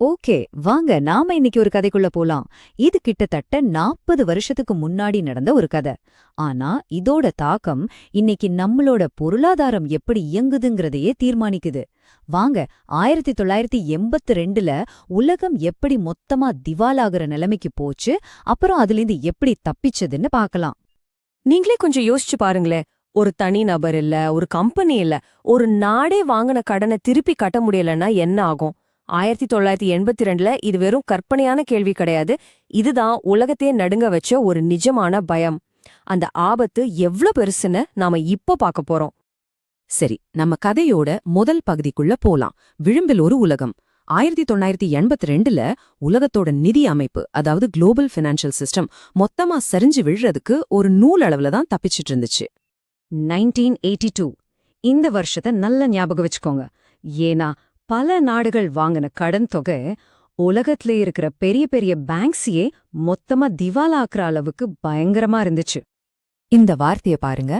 Okay வாங்க நாம இன்னைக்கு ஒரு கதைக்குள்ள போலாம். இது கிட்டத்தட்ட நாற்பது வருஷத்துக்கு முன்னாடி நடந்த ஒரு கதை. ஆனா இதோட தாக்கம் இன்னைக்கு நம்மளோட பொருளாதாரம் எப்படி இயங்குதுங்கிறதையே தீர்மானிக்குது. வாங்க ஆயிரத்தி தொள்ளாயிரத்தி எண்பத்தி ரெண்டுல உலகம் எப்படி மொத்தமா திவாலாகிற நிலைமைக்கு போச்சு அப்புறம் அதுலேருந்து எப்படி தப்பிச்சதுன்னு பார்க்கலாம் நீங்களே கொஞ்சம் யோசிச்சு பாருங்களேன். ஒரு தனி நபர் இல்ல ஒரு கம்பெனி இல்ல ஒரு நாடே வாங்கின கடனை திருப்பி கட்ட முடியலன்னா என்ன ஆகும்? ஆயிரத்தி தொள்ளாயிரத்தி எண்பத்தி ரெண்டுல இது வெறும் கற்பனையான கேள்வி கிடையாது. இதுதான் உலகத்தையே நடுங்க வச்ச ஒரு நிஜமான பயம். அந்த ஆபத்து எவ்ளோ பெருசுன்னு நாம இப்போ பார்க்க போறோம். சரி நம்ம கதையோட முதல் பகுதிக்குள்ள போலாம். விளிம்பில் ஒரு உலகம். ஆயிரத்தி தொள்ளாயிரத்தி எண்பத்தி ரெண்டுல உலகத்தோட நிதி அமைப்பு அதாவது குளோபல் ஃபினான்ஷியல் சிஸ்டம் மொத்தமா சரிஞ்சு விழுறதுக்கு ஒரு நூல் அளவுல தான் தப்பிச்சிட்டு இருந்துச்சு. Nineteen eighty two. இந்த வருஷத்தை நல்ல ஞாபகம் வச்சுக்கோங்க. ஏன்னா பல நாடுகள் வாங்கின கடன் தொகை உலகத்துல இருக்கிற பெரிய பெரிய பேங்க்ஸையே மொத்தமா திவாலாக்குற அளவுக்கு பயங்கரமா இருந்துச்சு. இந்த வார்த்தைய பாருங்க.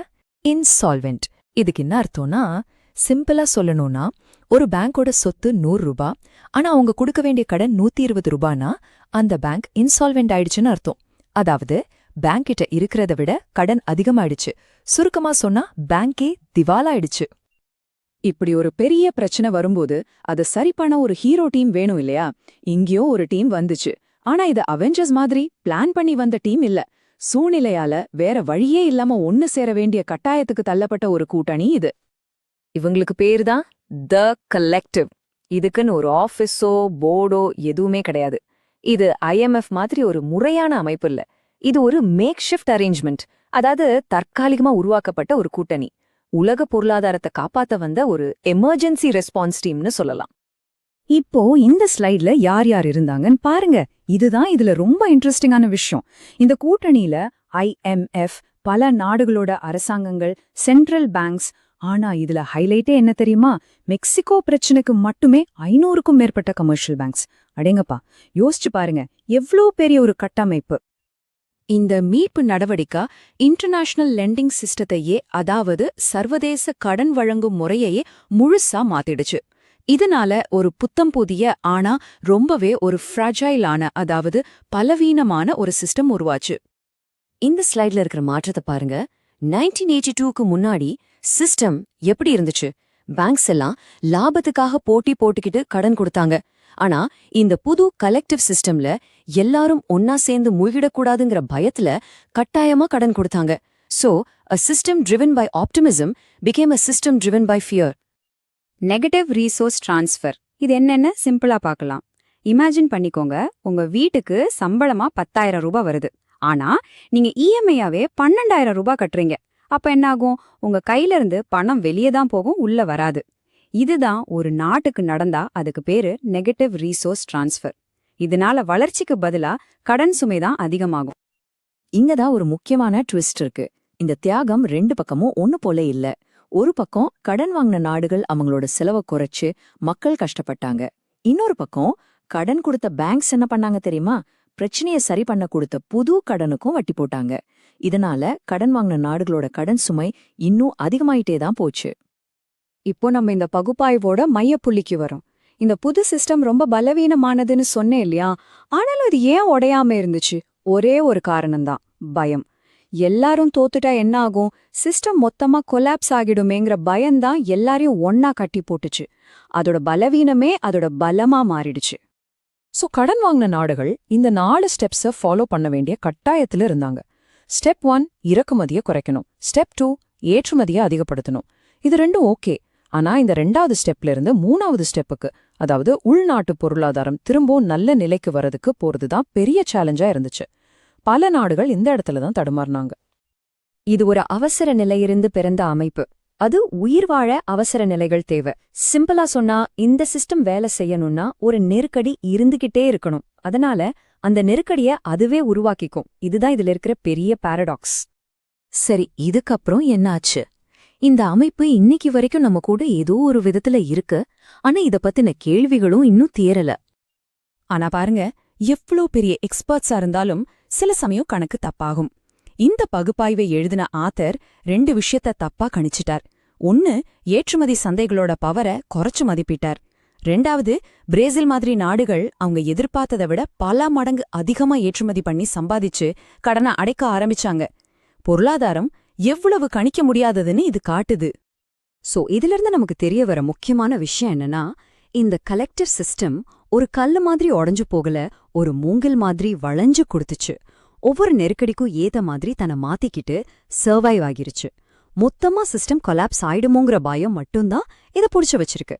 இன்சால்வெண்ட். இதுக்கு என்ன அர்த்தம்னா சிம்பிளா சொல்லணும்னா ஒரு பேங்கோட சொத்து நூறு ரூபா ஆனா அவங்க கொடுக்க வேண்டிய கடன் நூத்தி இருபது ரூபானா அந்த பேங்க் இன்சால்வெண்ட் ஆயிடுச்சுன்னு அர்த்தம். அதாவது பேங்க் கிட்ட இருக்கிறத விட கடன் அதிகமாயிடுச்சு. சுருக்கமா சொன்னா பேங்கே திவாலாயிடுச்சு இப்படி ஒரு பெரிய பிரச்சனை வரும்போது அதை சரி பண்ண ஒரு ஹீரோ டீம் வேணும் இல்லையா? இங்கேயோ ஒரு டீம் வந்துச்சு. ஆனா இது அவெஞ்சர்ஸ் மாதிரி பிளான் பண்ணி வந்த டீம் இல்ல. சூழ்நிலையால வேற வழியே இல்லாம ஒன்னு சேர வேண்டிய கட்டாயத்துக்கு தள்ளப்பட்ட ஒரு கூட்டணி இது. இவங்களுக்கு பேரு தான் த கலெக்டிவ் இதுக்குன்னு ஒரு ஆஃபீஸோ போர்டோ எதுவுமே கிடையாது. இது ஐஎம்எஃப் மாதிரி ஒரு முறையான அமைப்பு இல்ல. இது ஒரு மேக் ஷிஃப்ட் அரேஞ்ச்மெண்ட் அதாவது தற்காலிகமா உருவாக்கப்பட்ட ஒரு கூட்டணி. உலக பொருளாதாரத்தை காப்பாத்த வந்த ஒரு எமர்ஜென்சி ரெஸ்பான்ஸ் டீம்னு சொல்லலாம். இப்போ இந்த ஸ்லைட்ல யார் யார் இருந்தாங்கன்னு பாருங்க. இதுதான் இதுல ரொம்ப இன்ட்ரெஸ்டிங்கான விஷயம். இந்த கூட்டணியில ஐஎம்எஃப் பல நாடுகளோட அரசாங்கங்கள் சென்ட்ரல் பேங்க்ஸ் ஆனா இதுல ஹைலைட்டே என்ன தெரியுமா? மெக்சிகோ பிரச்சனைக்கு மட்டுமே ஐநூறுக்கும் மேற்பட்ட கமர்ஷியல் பேங்க்ஸ் அடேங்கப்பா யோசிச்சு பாருங்க. எவ்ளோ பெரிய ஒரு கட்டமைப்பு. இந்த மீட்பு நடவடிக்கை இன்டர்நேஷனல் லெண்டிங் சிஸ்டத்தையே அதாவது சர்வதேச கடன் வழங்கும் முறையையே முழுசா மாத்திடுச்சு. இதனால ஒரு புத்தம் புதிய ஆனா ரொம்பவே ஒரு ஃப்ராஜைலான அதாவது பலவீனமான ஒரு சிஸ்டம் உருவாச்சு. இந்த ஸ்லைட்ல இருக்கிற மாற்றத்தை பாருங்க. நைன்டீன் எயிட்டி டூக்கு முன்னாடி சிஸ்டம் எப்படி இருந்துச்சு? பேங்க்ஸ் எல்லாம் லாபத்துக்காக போட்டி போட்டுக்கிட்டு கடன் கொடுத்தாங்க. ஆனா இந்த புது கலெக்டிவ் சிஸ்டம்ல எல்லாரும் ஒன்னா சேர்ந்து மூழ்கிடக்கூடாதுங்கிற பயத்துல கட்டாயமா கடன் கொடுத்தாங்க. So a system driven by optimism became a system driven by fear negative resource transfer இது என்னென்ன சிம்பிளா பார்க்கலாம். இமேஜின் பண்ணிக்கோங்க உங்க வீட்டுக்கு சம்பளமா பத்தாயிரம் ரூபாய் வருது. ஆனா நீங்க இஎம்ஐயாவே பன்னெண்டாயிரம் ரூபாய் கட்டுறீங்க. அப்ப என்னாகும்? உங்க கையில இருந்து பணம் வெளியே தான் போகும் உள்ள வராது. இதுதான் ஒரு நாட்டுக்கு நடந்தா அதுக்கு பேரு நெகட்டிவ் ரீசோர்ஸ் டிரான்ஸ்ஃபர் இதனால வளர்ச்சிக்கு பதிலா கடன் சுமை தான் அதிகமாகும். இங்கதான் ஒரு முக்கியமான ட்விஸ்ட் இருக்கு. இந்த தியாகம் ரெண்டு பக்கமும் ஒண்ணு போல இல்ல. ஒரு பக்கம் கடன் வாங்கின நாடுகள் அவங்களோட செலவை குறைச்சு மக்கள் கஷ்டப்பட்டாங்க. இன்னொரு பக்கம் கடன் கொடுத்த பேங்க்ஸ் என்ன பண்ணாங்க தெரியுமா? பிரச்சனைய சரி பண்ண கொடுத்த புது கடனுக்கும் வட்டி போட்டாங்க. இதனால கடன் வாங்கின நாடுகளோட கடன் சுமை இன்னும் அதிகமாயிட்டே தான் போச்சு. இப்போ நம்ம இந்த பகுப்பாய்வோட மையப்புள்ளிக்கு வரோம். இந்த புது சிஸ்டம் ரொம்ப பலவீனமானதுன்னு சொன்னேன் இல்லையா? ஆனாலும் அது ஏன் உடையாம இருந்துச்சு? ஒரே ஒரு காரணம்தான் பயம். எல்லாரும் தோத்துட்டா என்ன ஆகும்? சிஸ்டம் மொத்தமா கொலாப்ஸ் ஆகிடுமேங்கிற பயம்தான் எல்லாரையும் ஒன்னா கட்டி போட்டுச்சு. அதோட பலவீனமே அதோட பலமா மாறிடுச்சு. சோ கடன் வாங்கின நாடுகள் இந்த நாலு ஸ்டெப்ஸ ஃபாலோ பண்ண வேண்டிய கட்டாயத்துல இருந்தாங்க. ஸ்டெப் ஒன் இறக்குமதியை குறைக்கணும். ஸ்டெப் டூ ஏற்றுமதியை அதிகப்படுத்தணும். இது ரெண்டும் ஓகே ஆனா இந்த ரெண்டாவது ஸ்டெப்ல இருந்து மூணாவது ஸ்டெப்புக்கு அதாவது உள்நாட்டு பொருளாதாரம் திரும்பவும் நல்ல நிலைக்கு வரதுக்கு போறதுதான் பெரிய சேலஞ்சா இருந்துச்சு. பல நாடுகள் இந்த இடத்துல தான் தடுமாறினாங்க. இது ஒரு அவசர நிலையிருந்து பிறந்த அமைப்பு. அது உயிர் வாழ அவசர நிலைகள் தேவை. சிம்பிளா சொன்னா இந்த சிஸ்டம் வேலை செய்யணும்னா ஒரு நெருக்கடி இருந்துகிட்டே இருக்கணும். அதனால அந்த நெருக்கடிய அதுவே உருவாக்கிக்கும். இதுதான் இதுல இருக்கிற பெரிய பாரடாக்ஸ் சரி இதுக்கப்புறம் என்னாச்சு? இந்த அமைப்பு இன்னைக்கு வரைக்கும் நம்ம கூட ஏதோ ஒரு விதத்துல இருக்கு. ஆனா இத பத்தின கேள்விகளும் இன்னும் தேரல ஆனா பாருங்க எவ்ளோ பெரிய எக்ஸ்பர்ட்ஸா இருந்தாலும் சில சமயம் கணக்கு தப்பாகும். இந்த பகுப்பாய்வை எழுதின ஆத்தர் ரெண்டு விஷயத்த தப்பா கணிச்சிட்டார். ஒன்னு ஏற்றுமதி சந்தைகளோட பவரை குறைச்சு மதிப்பிட்டார். ரெண்டாவது பிரேசில் மாதிரி நாடுகள் அவங்க எதிர்பார்த்ததை விட பல மடங்கு அதிகமா ஏற்றுமதி பண்ணி சம்பாதிச்சு கடனை அடைக்க ஆரம்பிச்சாங்க. பொருளாதாரம் எவ்வளவு கணிக்க முடியாததுன்னு இது காட்டுது. சோ இதிலிருந்து நமக்கு தெரிய வர முக்கியமான விஷயம் என்னன்னா இந்த கலெக்டிவ் சிஸ்டம் ஒரு கல்லு மாதிரி உடஞ்சு போகல ஒரு மூங்கில் மாதிரி வளைஞ்சு கொடுத்துச்சு. ஒவ்வொரு நெருக்கடிக்கும் ஏத்த மாதிரி தன்னை மாத்திக்கிட்டு சர்வைவ் ஆகிருச்சு. மொத்தமா சிஸ்டம் கொலாப்ஸ் ஆயிடுமோங்கிற பயம் மட்டும்தான் இதை புடிச்சு வச்சிருக்கு.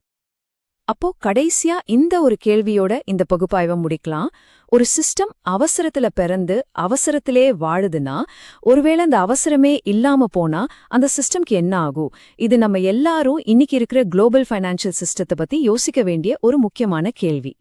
அப்போ கடைசியா இந்த ஒரு கேள்வியோட இந்த பகுப்பாய்வை முடிக்கலாம். ஒரு சிஸ்டம் அவசரத்துல பிறந்து அவசரத்திலே வாழுதுன்னா ஒருவேளை அந்த அவசரமே இல்லாம போனா அந்த சிஸ்டம்க்கு என்ன ஆகும்? இது நம்ம எல்லாரும் இன்னைக்கு இருக்கிற குளோபல் ஃபைனான்சியல் சிஸ்டத்தை பத்தி யோசிக்க வேண்டிய ஒரு முக்கியமான கேள்வி.